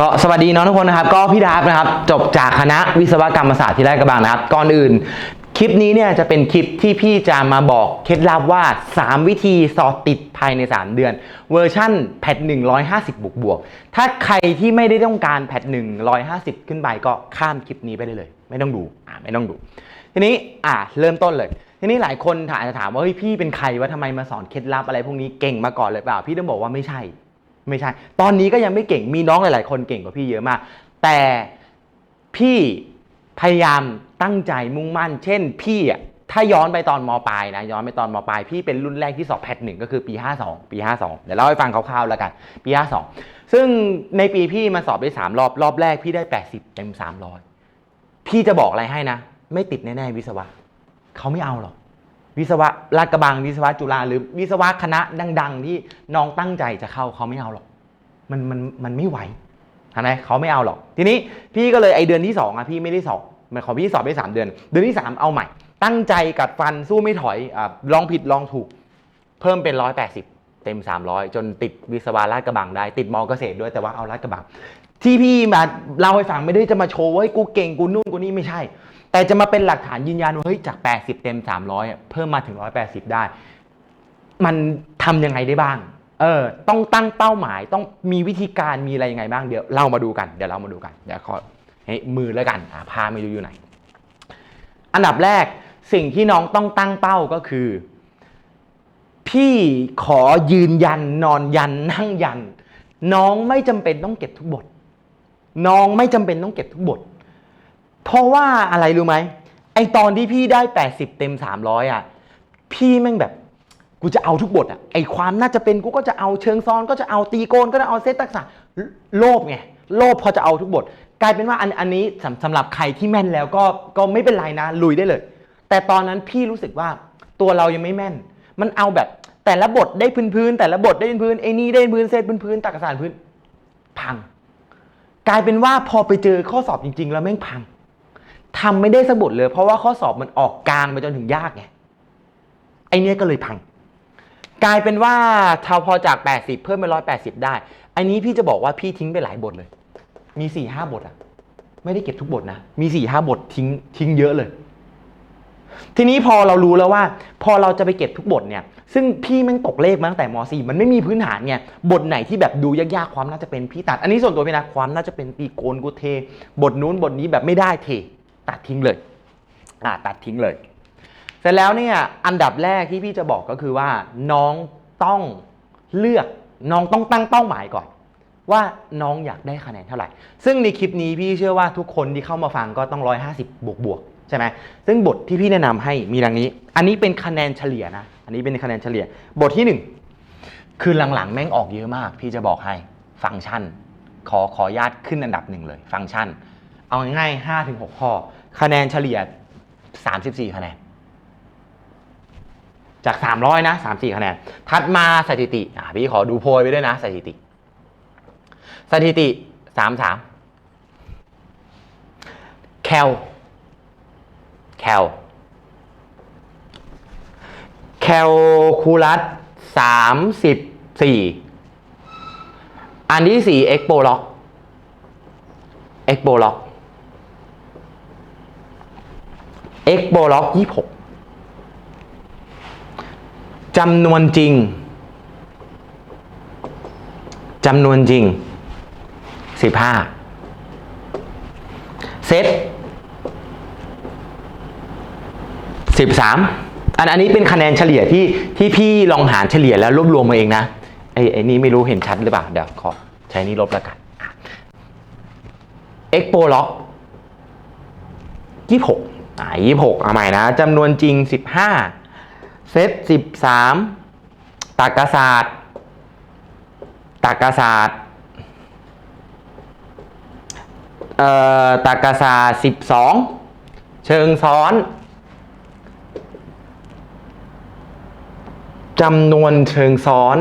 ก็สวัสดีน้องทุกคนนะครับ ก็พี่ดาบนะครับ จบจากคณะวิศวกรรมศาสตร์ที่ราชกระบังนะครับ ก่อนอื่น คลิปนี้เนี่ยจะเป็นคลิปที่พี่จะมาบอกเคล็ดลับว่า 3 วิธีสอบติดภายใน 3 เดือน เวอร์ชั่นแพท150 บวกบวก ถ้าใครที่ไม่ได้ต้องการแพท150 ขึ้นไปก็ข้ามคลิปนี้ไปได้เลย ไม่ต้องดูอ่าไม่ต้องดู ทีนี้อ่าเริ่มต้นเลยทีนี้หลายคนอาจจะถามว่าเฮ้ยพี่เป็นใครว่าทำไมมาสอนเคล็ดลับอะไรพวกนี้เก่งมาก่อนเลยเปล่า พี่ต้องบอกว่าไม่ใช่ ไม่ใช่ ตอนนี้ก็ยังไม่เก่งมีน้องหลาย ๆ คนเก่งกว่าพี่เยอะมาก แต่พี่พยายามตั้งใจมุ่งมั่น เช่น พี่อะถ้าย้อนไปตอนมปลายนะย้อนไปตอนมปลายพี่เป็นรุ่นแรกที่สอบแพทหนึ่งก็คือปี 52 ปี 52 เดี๋ยวเล่าให้ฟังคร่าวๆแล้วกันปี 52 ซึ่งในปีพี่มาสอบได้ 3 รอบรอบแรกพี่ได้ 80 เต็ม 300 พี่จะบอกอะไรให้นะ ไม่ติดแน่ๆวิศวะเขาไม่เอาหรอก วิศวะลาดกระบังวิศวะจุฬาหรือวิศวะคณะดัง ๆ ที่น้องตั้งใจจะเข้าเขาไม่เอาหรอก มันมันมันไม่ไหวทำไมเขาไม่เอาหรอก ทีนี้พี่ก็เลยไอเดือนที่สองอะพี่ไม่ได้สอบมายของพี่สอบได้สามเดือน เดือนที่สามเอาใหม่ ตั้งใจกัดฟันสู้ไม่ถอยอะลองผิดลองถูก เพิ่มเป็นร้อยแปดสิบเต็มสามร้อยจนติดวิศวะลาดกระบังได้ ติดมอเกษตรด้วยแต่ว่าเอาลาดกระบังที่พี่มาเล่าให้ฟังไม่ได้จะมาโชว์ว่ากูเก่งกูนู่นกูนี่ไม่ใช่ แต่จะมาเป็นหลักฐานยืนยันว่าเฮ้ยจาก 80 เต็ม 300อะเพิ่มมาถึง 180 ได้ มันทำยังไงได้บ้าง เออ ต้องตั้งเป้าหมาย ต้องมีวิธีการมีอะไรยังไงบ้างเดี๋ยวเรามาดูกัน เดี๋ยวเรามาดูกัน เดี๋ยวขอให้มือแล้วกันอ่าพาไม่รู้อยู่ไหน อันดับแรกสิ่งที่น้องต้องตั้งเป้าก็คือ พี่ขอยืนยันนอนยันนั่งยัน น้องไม่จำเป็นต้องเก็บทุกบท น้องไม่จำเป็นต้องเก็บทุกบท เพราะว่าอะไรรู้ไหมไอตอนที่พี่ได้ 80 เต็ม 300 อะ พี่แม่งแบบกูจะเอาทุกบทอะไอความน่าจะเป็นกูก็จะเอาเชิงซ้อนก็จะเอาตีโกนก็จะเอาเซตตักษะโลภไงโลภพอจะเอาทุกบท กลายเป็นว่าอันอันนี้สำสำหรับใครที่แม่นแล้วก็ก็ไม่เป็นไรนะลุยได้เลย แต่ตอนนั้นพี่รู้สึกว่าตัวเรายังไม่แม่น มันเอาแบบแต่ละบทได้พื้นๆแต่ละบทได้พื้นๆไอ้นี่ได้พื้นเซตพื้นๆตักษะพื้น พัง กลายเป็นว่าพอไปเจอข้อสอบจริง ๆ แล้วแม่งพัง ทำไม่ได้สกบทเลย เพราะว่าข้อสอบมันออกกลางไปจนถึงยากไงไอเนี้ยก็เลยพัง กลายเป็นว่าทาพอจาก 80 เพิ่มเป็น180ได้ อันนี้พี่จะบอกว่าพี่ทิ้งไปหลายบทเลย มี4ี่ห้าบทอะไม่ได้เก็บทุกบทนะ มี4ี่ห้าบททิ้งทิ้งเยอะเลย ทีนี้พอเรารู้แล้วว่า พอเราจะไปเก็บทุกบทเนี่ย ซึ่งพี่แม่งตกเลขมาตั้งแต่ม .4 มันไม่มีพื้นฐานไงบทไหนที่แบบดูยากๆความน่าจะเป็นพี่ตัด อันนี้ส่วนตัวพี่นะความน่าจะเป็นตีโกนกูเท บทนู้นบทนี้แบบไม่ได้เท ตัดทิ้งเลยอ่าตัดทิ้งเลย เสร็จแล้วเนี่ยอันดับแรกที่พี่จะบอกก็คือว่าน้องต้องเลือกน้องต้องตั้งเป้าหมายก่อน ว่าน้องอยากได้คะแนนเท่าไหร่ ซึ่งในคลิปนี้พี่เชื่อว่าทุกคนที่เข้ามาฟังก็ต้อง 150 บวกบวกใช่ไหมซึ่งบทที่พี่แนะนำให้มีดังนี้ อันนี้เป็นคะแนนเฉลี่ยนะ อันนี้เป็นคะแนนเฉลี่ย บทที่ 1 คือหลังๆ แม่งออกเยอะมาก พี่จะบอกให้ ฟังก์ชัน ขอขอญาตขึ้นอันดับหนึ่งเลย ฟังก์ชัน เอาง่ายๆ5ถึง6ข้อ คะแนนเฉลี่ย34คะแนน จาก300นะ34คะแนนถัดมาสถิติอะพี่ขอดูโพยไปด้วยนะ สถิติ สถิติ33แคลแคลแคลคูลัส34อันที่4เอ็กโปล็อกเอ็กโปล็อก เอ็กโปล็อก26จำนวนจริงจำนวนจริง 15 เซต 13 อันอันนี้เป็นคะแนนเฉลี่ยที่ที่พี่ลองหารเฉลี่ยแล้วรวบรวมมาเองนะไอ้ไอ้นี่ไม่รู้เห็นชัดหรือเปล่า เดี๋ยวขอใช้นี่ลบแล้วกันเอ็กโปล็อก 26 อ่า26เอาใหม่นะจำนวนจริง15เซต13ตากศาสตร์ตากศาสตร์เอ่อตากศาสตร์12เชิงซ้อนจำนวนเชิงซ้อน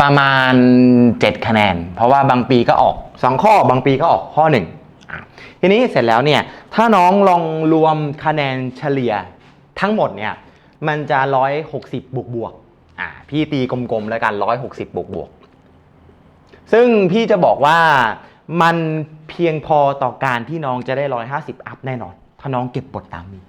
ประมาณ 7 คะแนน เพราะว่าบางปีก็ออก 2 ข้อบางปีก็ออกข้อ1อะ ทีนี้เสร็จแล้วเนี่ยถ้าน้องลองรวมคะแนนเฉลี่ยทั้งหมดเนี่ยมันจะ 160 บวกบวกอะพี่ตีกลมๆแล้วกัน 160 บวกบวกซึ่งพี่จะบอกว่ามันเพียงพอต่อการที่น้องจะได้ 150 อัพแน่นอน ถ้าน้องเก็บบทตามนี้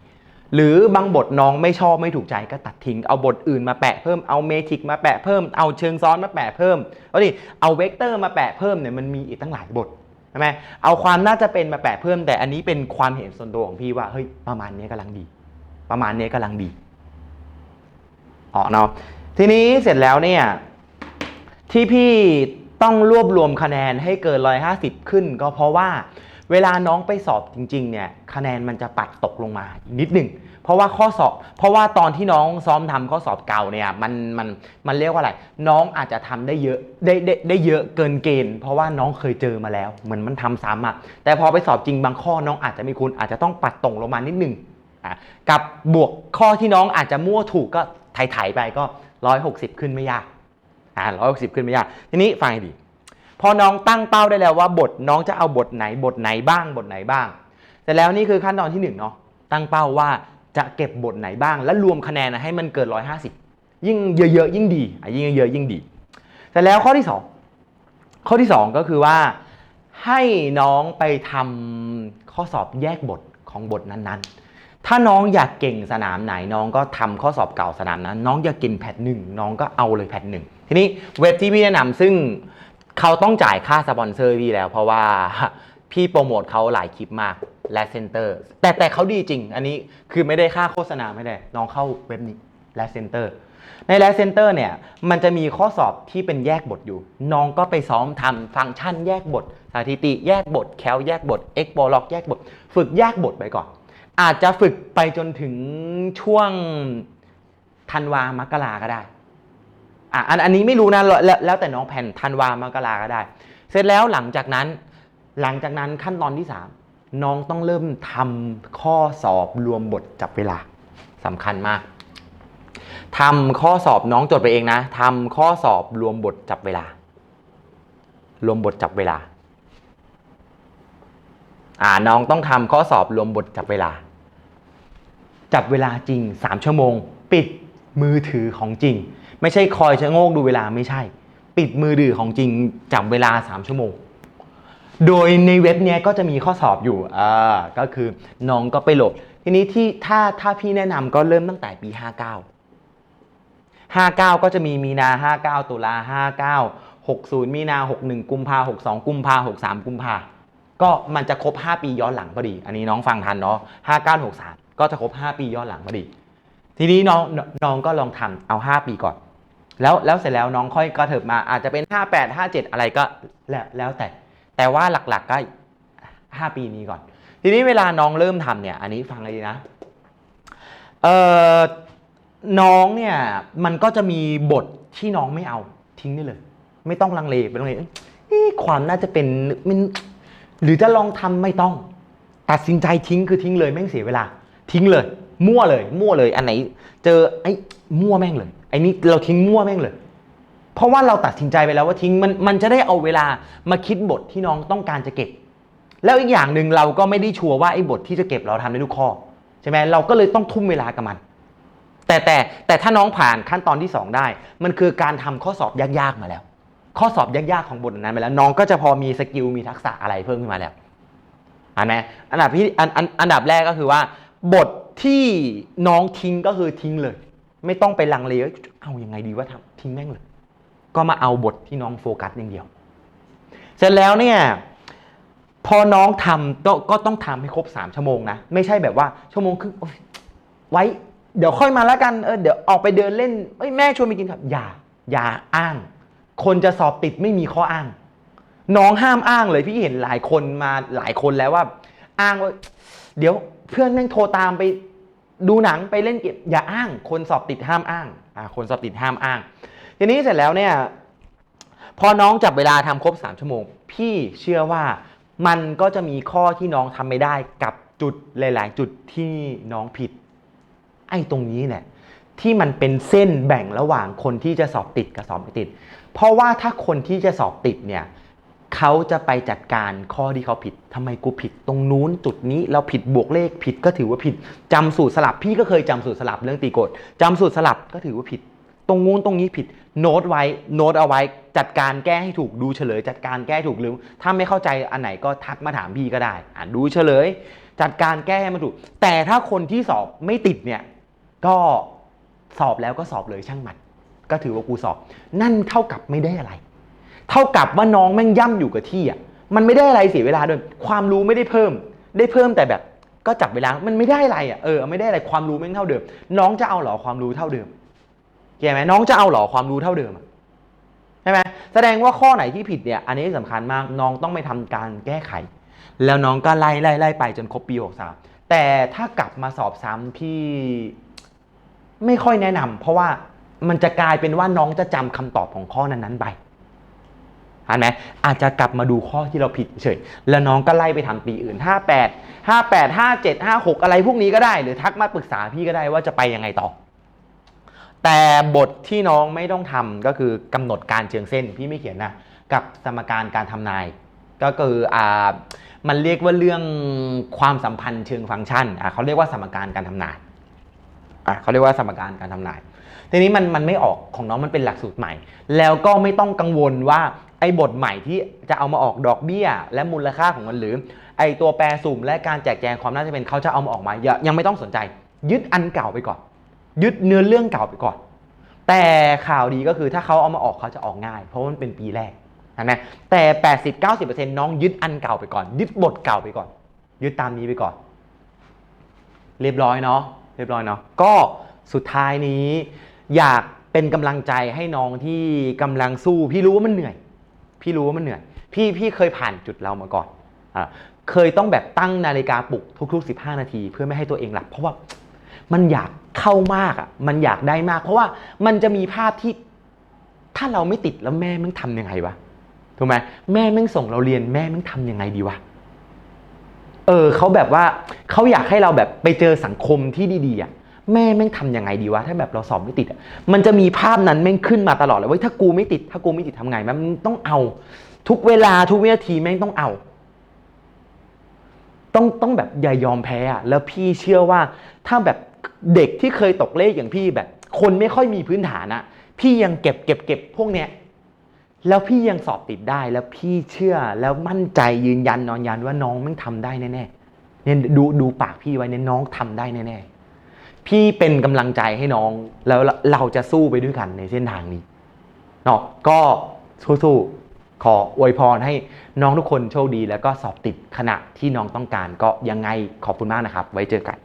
หรือบางบทน้องไม่ชอบไม่ถูกใจก็ตัดทิ้ง เอาบทอื่นมาแปะเพิ่มเอาเมทริกมาแปะเพิ่มเอาเชิงซ้อนมาแปะเพิ่มเอาดิเอาเวกเตอร์มาแปะเพิ่มเนี่ยมันมีอีกตั้งหลายบท ใช่ไหมเอาความน่าจะเป็นมาแปะเพิ่ม แต่อันนี้เป็นความเห็นส่วนตัวของพี่ว่าเฮ้ยประมาณนี้กำลังดี ประมาณนี้กำลังดีอ๋อเนาะทีนี้เสร็จแล้วเนี่ยที่พี่ต้องรวบรวมคะแนนให้เกิน 150 ขึ้น ก็เพราะว่าเวลาน้องไปสอบจริงๆเนี่ยคะแนนมันจะปัดตกลงมานิดหนึ่ง ราะว่าข้อสอบ เพราะว่าตอนที่น้องซ้อมทำข้อสอบเก่าเนี่ยมันมันมันเรียกว่าอะไร น้องอาจจะทำได้เยอะได้ได้ได้เยอะเกินเกณฑ์ เพราะว่าน้องเคยเจอมาแล้ว เหมือนมันทำซ้ำอะแต่พอไปสอบจริงบางข้อน้องอาจจะมีคุณอาจจะต้องปัดตกลงมานิดหนึ่งอะกับบวกข้อที่น้องอาจจะมั่วถูกก็ไถ่ไปก็ 160 ขึ้นไม่ยากอ่าร้อยหกสิบขึ้นไม่ยากทีนี้ฟังให้ดีพอน้องตั้งเป้าได้แล้วว่าบทน้องจะเอาบทไหนบทไหนบ้างบทไหนบ้าง แต่แล้วนี่คือขั้นตอนที่หนึ่งเนาะตั้งเป้าว่า จะเก็บบทไหนบ้าง แล้วรวมคะแนนนะให้มันเกินร้อยห้าสิบยิ่งเยอะๆยิ่งดีอะยิ่งเยอะๆยิ่งดี แต่แล้วข้อที่สองข้อที่สองก็คือว่าให้น้องไปทำข้อสอบแยกบทของบทนั้นๆ ถ้าน้องอยากเก่งสนามไหนน้องก็ทำข้อสอบเก่าสนามนั้น น้องอยากกินแพทหนึ่งน้องก็เอาเลยแพทหนึ่งทีนี้เว็บที่พี่แนะนำซึ่งเขาต้องจ่ายค่าสปอนเซอร์พี่แล้ว เพราะว่า พี่โปรโมทเขาหลายคลิปมากและเซนเตอร์แต่แต่เขาดีจริง อันนี้คือไม่ได้ค่าโฆษณาไม่ได้น้องเข้าเว็บนี้และเซนเตอร์ในแลเซนเตอร์เนี่ยมันจะมีข้อสอบที่เป็นแยกบทอยู่ น้องก็ไปซ้อมทำฟังก์ชันแยกบทสถิติแยกบท แคลแยกบทเอ็กโปล็อกแยกบท ฝึกแยกบทไปก่อน อาจจะฝึกไปจนถึงช่วงธันวามกราก็ได้อะอันอันนี้ไม่รู้นะแล้วแล้วแต่น้องแผ่นธันวามกราก็ได้ เสร็จแล้วหลังจากนั้น หลังจากนั้นขั้นตอนที่ 3 น้องต้องเริ่มทำข้อสอบรวมบทจับเวลาสำคัญมากทำข้อสอบน้องจดไปเองนะทำข้อสอบรวมบทจับเวลา รวมบทจับเวลา อ่าน้องต้องทำข้อสอบรวมบทจับเวลา จับเวลาจริง 3 ชั่วโมง ปิดมือถือของจริง ไม่ใช่คอยชะโงกดูเวลาไม่ใช่ ปิดมือถือของจริงจับเวลา 3 ชั่วโมง โดยในเว็บเนี้ยก็จะมีข้อสอบอยู่อ่าก็คือน้องก็ไปโหลด ทีนี้ที่ถ้าถ้าพี่แนะนำก็เริ่มตั้งแต่ปี 59 59 ก็จะมีมีนา 59 ตุลา 59 60 มีนา 61 กุมภา62 กุมภา63 กุมภาก็มันจะครบ 5 ปีย้อนหลังพอดี อันนี้น้องฟังทันเนาะ59 63 ก็จะครบ 5 ปีย้อนหลังพอดี ทีนี้น้องน้องก็ลองทำเอา 5 ปีก่อน แล้วแล้วเสร็จแล้วน้องค่อยกระเถิบมาอาจจะเป็น 58 57 อะไรก็แล้วแล้วแต่ แต่ว่าหลักๆก็ 5 ปีนี้ก่อน ทีนี้เวลาน้องเริ่มทำเนี่ย อันนี้ฟังเลยนะเอ่อน้องเนี่ยมันก็จะมีบทที่น้องไม่เอาทิ้งได้เลย ไม่ต้องลังเลไม่ต้องลังเลเอ้ยนี่ความน่าจะเป็นมันหรือจะลองทำไม่ต้อง ตัดสินใจทิ้งคือทิ้งเลยแม่งเสียเวลา ทิ้งเลย มั่วเลย มั่วเลย อันไหน เจอไอ้มั่วแม่งเลยไอ้นี่เราทิ้งมั่วแม่งเลย เพราะว่าเราตัดสินใจไปแล้วว่าทิ้งมันมันจะได้เอาเวลามาคิดบทที่น้องต้องการจะเก็บ แล้วอีกอย่างหนึ่งเราก็ไม่ได้ชัวร์ว่าไอ้บทที่จะเก็บเราทำได้ทุกข้อใช่ไหมเราก็เลยต้องทุ่มเวลากับมัน แต่แต่แต่ถ้าน้องผ่านขั้นตอนที่ 2 ได้ มันคือการทำข้อสอบยากๆมาแล้ว ข้อสอบยากๆของบทนั้นไปแล้วน้องก็จะพอมีสกิลมีทักษะอะไรเพิ่มขึ้นมาแล้วอันไหมอันดับที่อันอันอันดับแรกก็คือว่า บทที่น้องทิ้งก็คือทิ้งเลย ไม่ต้องไปลังเลเอายังไงดีว่าทำทิ้งแม่งเลย ก็มาเอาบทที่น้องโฟกัสอย่างเดียว เสร็จแล้วเนี่ยพอน้องทำก็ก็ต้องทำให้ครบสามชั่วโมงนะ ไม่ใช่แบบว่าชั่วโมงครึ่งโอ๊ยไว้เดี๋ยวค่อยมาแล้วกันเออเดี๋ยวออกไปเดินเล่นแม่ชวนไปกินครับอย่าอย่าอ้าง คนจะสอบติดไม่มีข้ออ้าง น้องห้ามอ้างเลยพี่เห็นหลายคนมาหลายคนแล้วว่า อ้างว่าเดี๋ยวเพื่อนแม่งโทรตามไปดูหนังไปเล่นเกมอย่าอ้าง คนสอบติดห้ามอ้างอ่าคนสอบติดห้ามอ้าง ทีนี้เสร็จแล้วเนี่ยพอน้องจับเวลาทำครบ 3 ชั่วโมง พี่เชื่อว่ามันก็จะมีข้อที่น้องทำไม่ได้กับจุดหลาย ๆ จุดที่น้องผิด ไอ้ตรงนี้แหละที่มันเป็นเส้นแบ่งระหว่างคนที่จะสอบติดกับสอบไม่ติด เพราะว่าถ้าคนที่จะสอบติดเนี่ยเขาจะไปจัดการข้อที่เขาผิดทำไมกูผิดตรงนู้นจุดนี้เราผิดบวกเลขผิดก็ถือว่าผิดจำสูตรสลับพี่ก็เคยจำสูตรสลับเรื่องตีกฎจำสูตรสลับก็ถือว่าผิด รงงู้นตรงนี้ผิดโน้ตไว้โน้ตเอาไว้ จัดการแก้ให้ถูกดูเฉลย จัดการแก้ถูกหรือถ้าไม่เข้าใจอันไหนก็ทักมาถามพี่ก็ได้ อ่านดูเฉลย จัดการแก้ให้มันถูก แต่ถ้าคนที่สอบไม่ติดเนี่ยก็สอบแล้วก็สอบเลยช่างมันก็ถือว่ากูสอบ นั่นเท่ากับไม่ได้อะไร เท่ากับว่าน้องแม่งย่ำอยู่กับที่อะมันไม่ได้อะไรเสียเวลาด้วยความรู้ไม่ได้เพิ่ม ได้เพิ่มแต่แบบก็จับเวลามันไม่ได้อะไรอะเออไม่ได้อะไรความรู้แม่งเท่าเดิม น้องจะเอาหรอความรู้เท่าเดิม เข้าไหมน้องจะเอาหรอความรู้เท่าเดิมอะใช่ไหมแสดงว่าข้อไหนที่ผิดเนี่ย อันนี้สำคัญมากน้องต้องไปทำการแก้ไข แล้วน้องก็ไล่ไล่ไล่ไปจนครบปี63แต่ถ้ากลับมาสอบซ้ำพี่ไม่ค่อยแนะนำเพราะว่ามันจะกลายเป็นว่าน้องจะจำคำตอบของข้อนั้นๆไปเห็นไหมอาจจะกลับมาดูข้อที่เราผิดเฉยแล้วน้องก็ไล่ไปทำปีอื่น 58 58 57 56 อะไรพวกนี้ก็ได้ หรือทักมาปรึกษาพี่ก็ได้ว่าจะไปยังไงต่อ แต่บทที่น้องไม่ต้องทำก็คือกำหนดการเชิงเส้นพี่ไม่เขียนนะกับสมการการทำนาย ก็คืออ่ามันเรียกว่าเรื่องความสัมพันธ์เชิงฟังก์ชันอะเขาเรียกว่าสมการการทำนายอะเขาเรียกว่าสมการการทำนายทีนี้มันมันไม่ออกของน้องมันเป็นหลักสูตรใหม่ แล้วก็ไม่ต้องกังวลว่าไอ้บทใหม่ที่จะเอามาออกดอกเบี้ย และมูลค่าของมันหรือไอ้ตัวแปรสุ่มและการแจกแจงความน่าจะเป็นเขาจะเอามาออกมาอย่ายังไม่ต้องสนใจ ยึดอันเก่าไปก่อน ยึดเนื้อเรื่องเก่าไปก่อน แต่ข่าวดีก็คือถ้าเขาเอามาออกเขาจะออกง่าย เพราะมันเป็นปีแรกนะแต่ 80-90%น้องยึดอันเก่าไปก่อน ยึดบทเก่าไปก่อน ยึดตามนี้ไปก่อน เรียบร้อยเนาะเรียบร้อยเนาะก็สุดท้ายนี้อยากเป็นกำลังใจให้น้องที่กำลังสู้ พี่รู้ว่ามันเหนื่อย พี่รู้ว่ามันเหนื่อย พี่พี่เคยผ่านจุดเรามาก่อนอ่าเคยต้องแบบตั้งนาฬิกาปลุกทุกๆ 15 นาที เพื่อไม่ให้ตัวเองหลับ เพราะว่ามันอยาก เข้ามากอะมันอยากได้มาก เพราะว่ามันจะมีภาพที่ถ้าเราไม่ติดแล้วแม่มึงทำยังไงวะถูกไหมแม่มึงส่งเราเรียนแม่มึงทำยังไงดีวะเออเขาแบบว่าเขาอยากให้เราแบบไปเจอสังคมที่ดีๆอะแม่แม่งทำยังไงดีวะถ้าแบบเราสอบไม่ติดอะมันจะมีภาพนั้นแม่งขึ้นมาตลอดเลยว่าถ้ากูไม่ติด ถ้ากูไม่ติดทำไงแม่งต้องเอา ทุกเวลาทุกวินาทีแม่งต้องเอา ต้องต้องแบบอย่ายอมแพ้อะแล้วพี่เชื่อว่าถ้าแบบ เด็กที่เคยตกเลขอย่างพี่แบบ คนไม่ค่อยมีพื้นฐานอะพี่ยังเก็บเก็บเก็บพวกเนี้ยแล้วพี่ยังสอบติดได้แล้วพี่เชื่อแล้วมั่นใจยืนยันนอนยันว่าน้องม่งทำได้แน่ๆเนี่ยดูดูปากพี่ไว้เนี่ยน้องทำได้แน่ๆพี่เป็นกำลังใจให้น้องแล้วเราจะสู้ไปด้วยกันในเส้นทางนี้เนาะก็สู้ๆขออวยพรให้น้องทุกคนโชคดี แล้วก็สอบติดขณะที่น้องต้องการก็ยังไงขอบคุณมากนะครับ ไว้เจอกัน